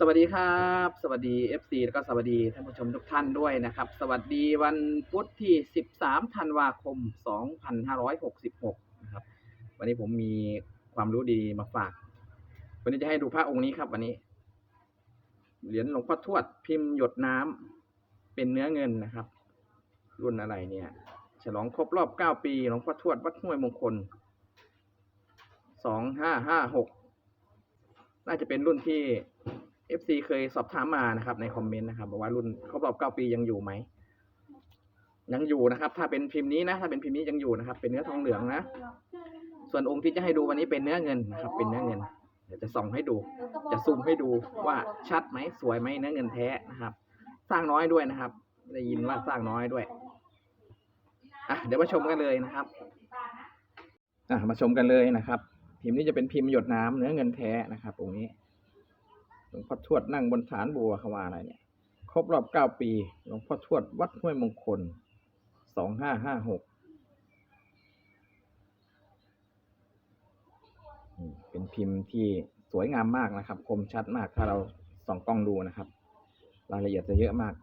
สวัสดีครับ สวัสดี FC แล้วก็สวัสดีท่านผู้ชมทุกท่านด้วยนะครับ สวัสดีวันพุธที่ 13 ธันวาคม 2566 นะครับ วันนี้ผมมีความรู้ดีมาฝาก วันนี้จะให้ดูพระองค์นี้ครับ วันนี้ เหรียญหลวงพ่อทวดพิมพ์หยดน้ำเป็นเนื้อเงินนะครับ รุ่นอะไรเนี่ย ฉลองครบรอบ 9 ปีหลวงพ่อทวดวัดห้วยมงคล 2556 น่าจะเป็นรุ่นที่ FC เคยสอบถามมานะครับ ในคอมเมนต์นะครับบอกว่ารุ่นครบอบเก้าปียังอยู่ไหมยังอยู่นะครับ ถ้าเป็นพิมพ์นี้นะ ถ้าเป็นพิมพ์นี้ยังอยู่นะครับ เป็นเนื้อทองเหลืองนะ ส่วนองค์ที่จะให้ดูวันนี้เป็นเนื้อเงินนะครับ เป็นเนื้อเงิน เดี๋ยวจะส่องให้ดู จะซูมให้ดูว่าชัดไหมสวยไหมเนื้อเงินแท้นะครับ สร้างน้อยด้วยนะครับ ได้ยินว่าสร้างน้อยด้วยอะเดี๋ยวมาชมกันเลยนะครับอะมาชมกันเลยนะครับ พิมพ์นี้จะเป็นพิมพ์หยดน้ำเนื้อเงินแท้นะครับองค์นี้ หลวงพ่อทวดนั่งบนฐานบัวเขาว่าอะไรเนี่ยครบรอบเก้าปี หลวงพ่อทวดวัดห้วยมงคลสองห้าห้าหกเป็นพิมพ์ที่สวยงามมากนะครับ คมชัดมากถ้าเราส่องกล้องดูนะครับ รายละเอียดจะเยอะมาก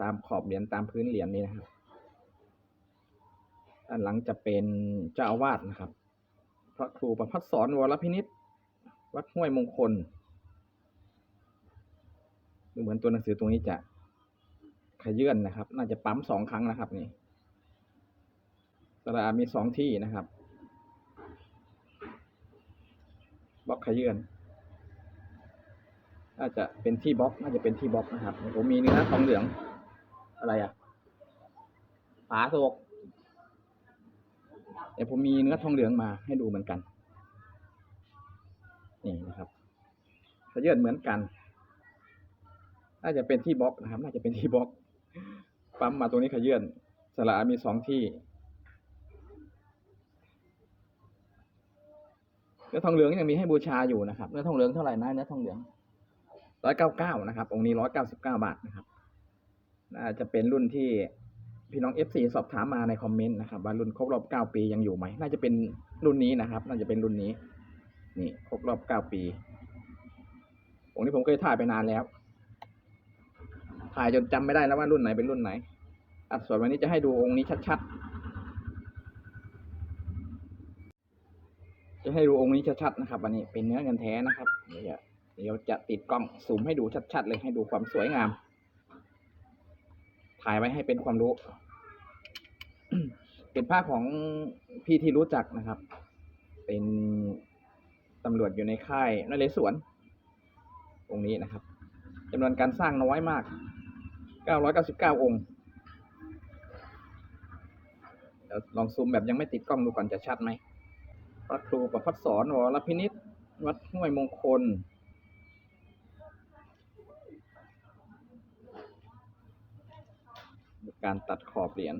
ตามขอบเหรียญตามพื้นเหรียญนี้นะครับด้านหลังจะเป็นเจ้าอาวาสนะครับ พระครูประพัฒสอนวรพินิษวัดห้วยมงคล เหมือนตัวหนังสือตรงนี้จะขยื่นนะครับ น่าจะปั๊มสองครั้งนะครับนี่สระมีสองที่นะครับบล็อกขยื่นน่าจะเป็นที่บล็อก น่าจะเป็นที่บล็อกนะครับผมมีเนื้อทองเหลือง อะไรอะฝาโศกเดี๋ยวผมมีเนื้อทองเหลืองมาให้ดูเหมือนกัน นี่นะครับขยื่นเหมือนกัน น่าจะเป็นที่บล็อกนะครับ น่าจะเป็นที่บล็อก ปั๊มมาตรงนี้ขยื่นสระมีสองที่เนื้อทองเหลืองยังมีให้บูชาอยู่นะครับเนื้อทองเหลืองเท่าไหร่นะเนื้อทองเหลืองร้อยเก้าเก้านะครับ องค์นี้ร้อยเก้าสิบเก้าบาทนะครับ น่าจะเป็นรุ่นที่พี่น้องเอฟซีสอบถามมาในคอมเมนต์นะครับว่ารุ่นครบรอบเก้าปียังอยู่ไหม น่าจะเป็นรุ่นนี้นะครับ น่าจะเป็นรุ่นนี้ นี่ครบรอบเก้าปี องค์นี้ผมเคยถ่ายไปนานแล้ว ถ่ายจนจำไม่ได้แล้วว่ารุ่นไหนเป็นรุ่นไหนอะส่วนวันนี้จะให้ดูองค์นี้ชัดๆ จะให้ดูองค์นี้ชัดๆนะครับวันนี้เป็นเนื้อเงินแท้นะครับ เดี๋ยวจะเดี๋ยวจะติดกล้องซูมให้ดูชัดๆเลยให้ดูความสวยงาม ถ่ายไว้ให้เป็นความรู้ เป็นภาพของพี่ที่รู้จักนะครับ เป็นตำรวจอยู่ในค่ายนเรศวรองค์นี้นะครับจำนวนการสร้างน้อยมาก 999 องค์เดี๋ยวลองซูมแบบยังไม่ติดกล้องดูก่อนจะชัดไหมพระครูประพัฒสอนวรพินิษวัดห้วยมงคล การตัดขอบเหรียญ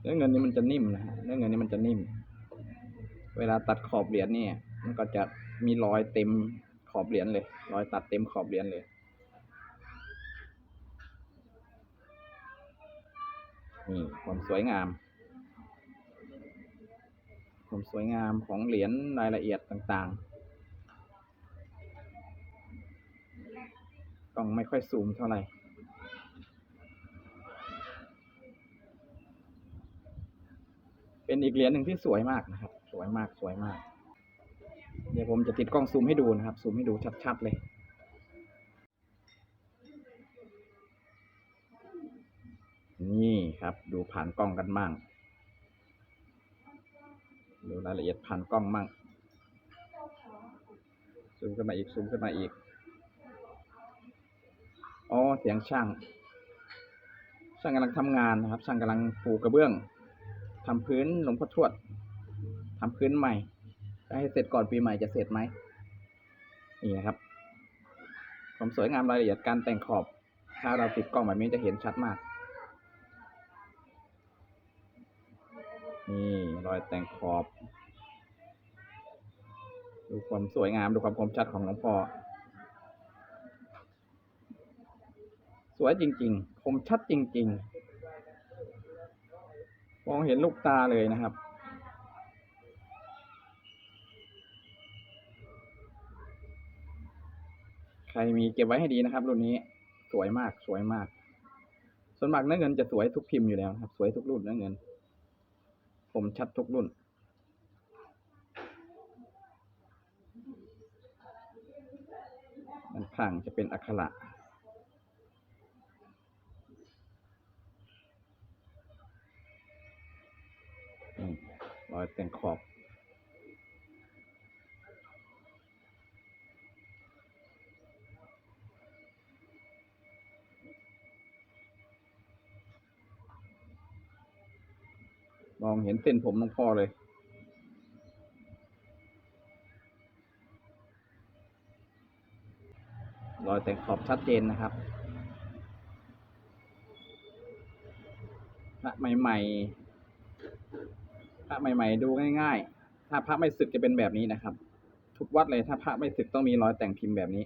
เนื้อเงินนี่มันจะนิ่มนะฮะเนื้อเงินนี่มันจะนิ่ม เวลาตัดขอบเหรียญเนี่ย มันก็จะมีรอยเต็ม ขอบเหรียญเลย รอยตัดเต็มขอบเหรียญเลย นี่ความสวยงาม ความสวยงามของเหรียญรายละเอียดต่างๆ ต้องไม่ค่อยซูมเท่าไหร่เป็นอีกเหรียญหนึ่งที่สวยมากนะครับ สวยมากสวยมาก เดี๋ยวผมจะติดกล้องซูมให้ดูนะครับ ซูมให้ดูชัดๆเลย นี่ครับ ดูผ่านกล้องกันบ้างดูรายละเอียดผ่านกล้องมั่ง ซูมขึ้นมาอีก ซูมขึ้นมาอีก อ๋อ เสียงช่าง ช่างกำลังทำงานนะครับ ช่างกำลังปูกระเบื้องทำพื้นหลวงพ่อทวดทำพื้นใหม่ ให้เสร็จก่อนปีใหม่จะเสร็จไหมนี่นะครับความสวยงามรายละเอียดการแต่งขอบ ถ้าเราติดกล้องแบบนี้จะเห็นชัดมาก นี่รอยแต่งขอบ ดูความสวยงามดูความคมชัดของหลวงพ่อสวยจริง ๆ คมชัดจริง ๆ มองเห็นลูกตาเลยนะครับ ใครมีเก็บไว้ให้ดีนะครับ รุ่นนี้สวยมากสวยมาก ส่วนมากเนื้อเงินจะสวยทุกพิมพ์อยู่แล้วครับ สวยทุกรุ่นเนื้อเงิน ผมชัดทุกรุ่น มันข้างจะเป็นอักขระรอยแต่งขอบ เห็นเส้นผมหลวงพ่อเลย รอยแต่งขอบชัดเจนนะครับพระใหม่ๆ พระใหม่ ๆ ดูง่าย ๆ ถ้าพระไม่สึกจะเป็นแบบนี้นะครับ ทุกวัดเลยถ้าพระไม่สึกต้องมีรอยแต่งพิมพ์แบบนี้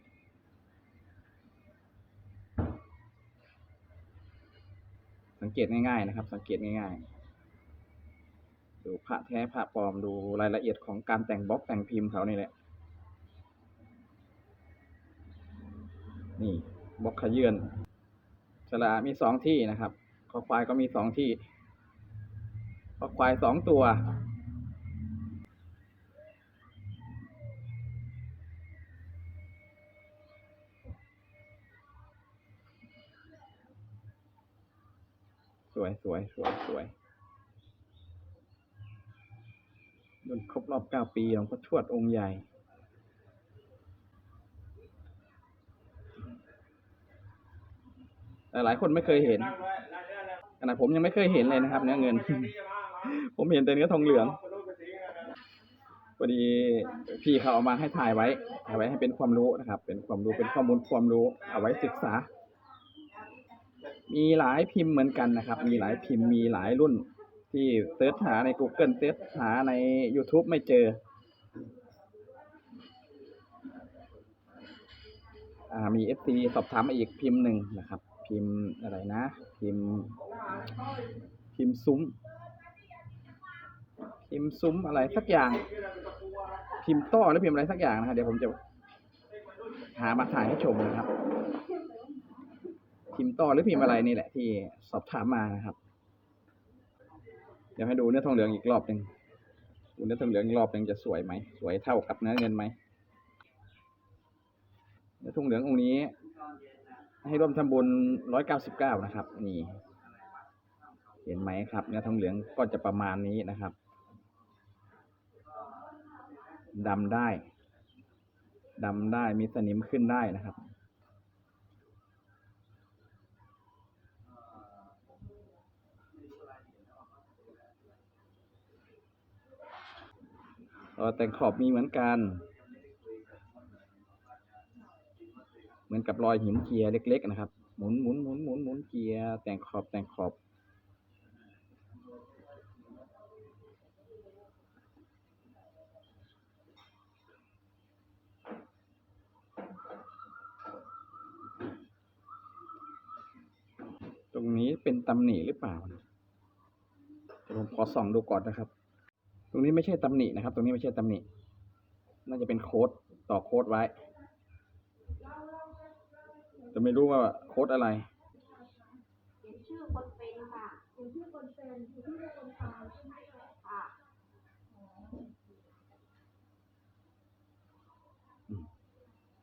สังเกตง่ายๆนะครับ สังเกตง่ายๆ ดูพระแท้พระปลอมดูรายละเอียดของการแต่งบล็อกแต่งพิมพ์เขานี่แหละ นี่บล็อกขยื่นสระมีสองที่นะครับคอควายก็มีสองที่คอควายสองตัวสวยสวยสวยสวย รุ่นครบรอบเก้าปีหลวงพ่อทวดองค์ใหญ่ แต่หลายคนไม่เคยเห็นขนาดผมยังไม่เคยเห็นเลยนะครับ เนื้อเงิน ผมเห็นแต่เนื้อทองเหลืองพอดีพี่เขาเอามาให้ถ่ายไว้ถ่ายไว้ให้เป็นความรู้นะครับ เป็นความรู้เป็นข้อมูลความรู้ เอาไว้ศึกษา มีหลายพิมพ์เหมือนกันนะครับ มีหลายพิมพ์มีหลายรุ่น ที่เสิร์ชหาใน Google เสิร์ชหาใน YouTube ไม่เจอ อ่ามีเอฟซีสอบถามมาอีกพิมพ์หนึ่งนะครับ พิมพ์อะไรนะ พิมพ์ พิมพ์ซุ้ม พิมพ์ซุ้มอะไรสักอย่าง พิมพ์ต้อหรือพิมพ์อะไรสักอย่างนะครับเดี๋ยวผมจะหามาถ่ายให้ชมนะครับพิมพ์ต้อหรือพิมพ์อะไรนี่แหละที่สอบถามมานะครับ เดี๋ยวให้ดูเนื้อทองเหลืองอีกรอบหนึ่งดูเนื้อทองเหลืองอีกรอบหนึ่งจะสวยไหม สวยเท่ากับเนื้อเงินไหมเนื้อทองเหลืององค์นี้ ให้ร่วมทำบุญร้อยเก้าสิบเก้านะครับ นี่ เห็นไหมครับ เนื้อทองเหลืองก็จะประมาณนี้นะครับดำได้ดำได้มีสนิมขึ้นได้นะครับ ออแต่งขอบมีเหมือนกัน เหมือนกับรอยหินเจียเล็ก ๆ นะครับ หมุนหมุนหมุนหมุนหมุนเจียแต่งขอบแต่งขอบตรงนี้เป็นตำหนิหรือเปล่าผมขอส่องดูก่อนนะครับ ตรงนี้ไม่ใช่ตำหนินะครับ ตรงนี้ไม่ใช่ตำหนิ น่าจะเป็นโค้ดต่อโค้ดไว้ จะไม่รู้ว่าโค้ดอะไรเขียนชื่อคนเป็นค่ะเขียนชื่อคนเป็นเขียนชื่อคนตายใช่ไหมค่ะ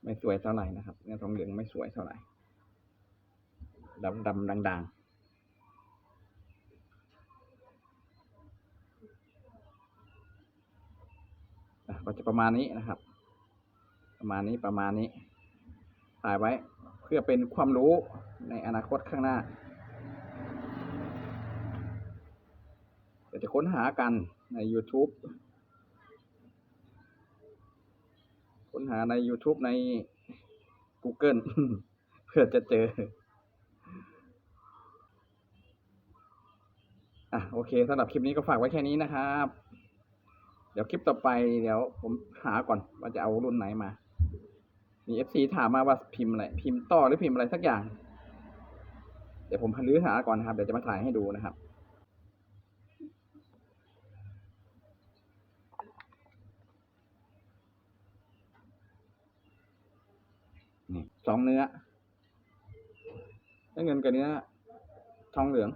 ไม่สวยเท่าไหร่นะครับเนื้อทองเหลืองไม่สวยเท่าไหร่ดำดำดังดังๆ ก็จะประมาณนี้นะครับ ประมาณนี้ประมาณนี้ ถ่ายไว้เพื่อเป็นความรู้ในอนาคตข้างหน้าเดี๋ยวจะค้นหากันใน YouTube ค้นหาใน YouTube ใน Google เพื่อจะเจอ อะ โอเคสำหรับคลิปนี้ก็ฝากไว้แค่นี้นะครับ เดี๋ยวคลิปต่อไปเดี๋ยวผมหาก่อนว่าจะเอารุ่นไหนมา มีเอฟซีถามมาว่าพิมพ์อะไร พิมพ์ต่อหรือพิมพ์อะไรสักอย่าง เดี๋ยวผมรื้อหาก่อนนะครับ เดี๋ยวจะมาถ่ายให้ดูนะครับ นี่สองเนื้อเนื้อเงินกับเนื้อทองเหลือง